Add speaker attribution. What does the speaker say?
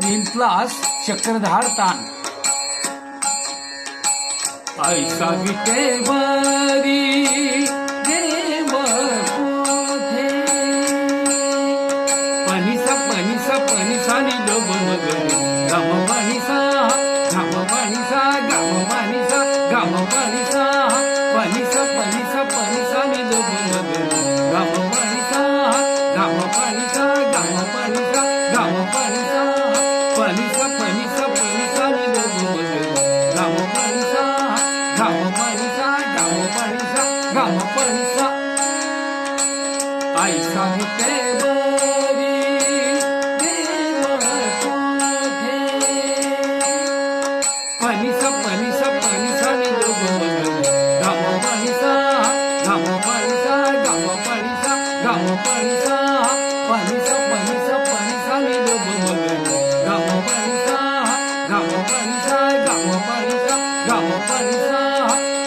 Speaker 1: भिंतलास चक्रधार तान ऐसा विटेवरी देव कोठे पनिसा पनिसा पनिसा नि लोब गम पनिसा गम पनिसा गम पनिसा गम पनिसा. गम आई सांगते बरी देव कोठे पनिसा पनिसा पनिसा नि लोग गम पनिसा गम पनिसा गम पनिसा गम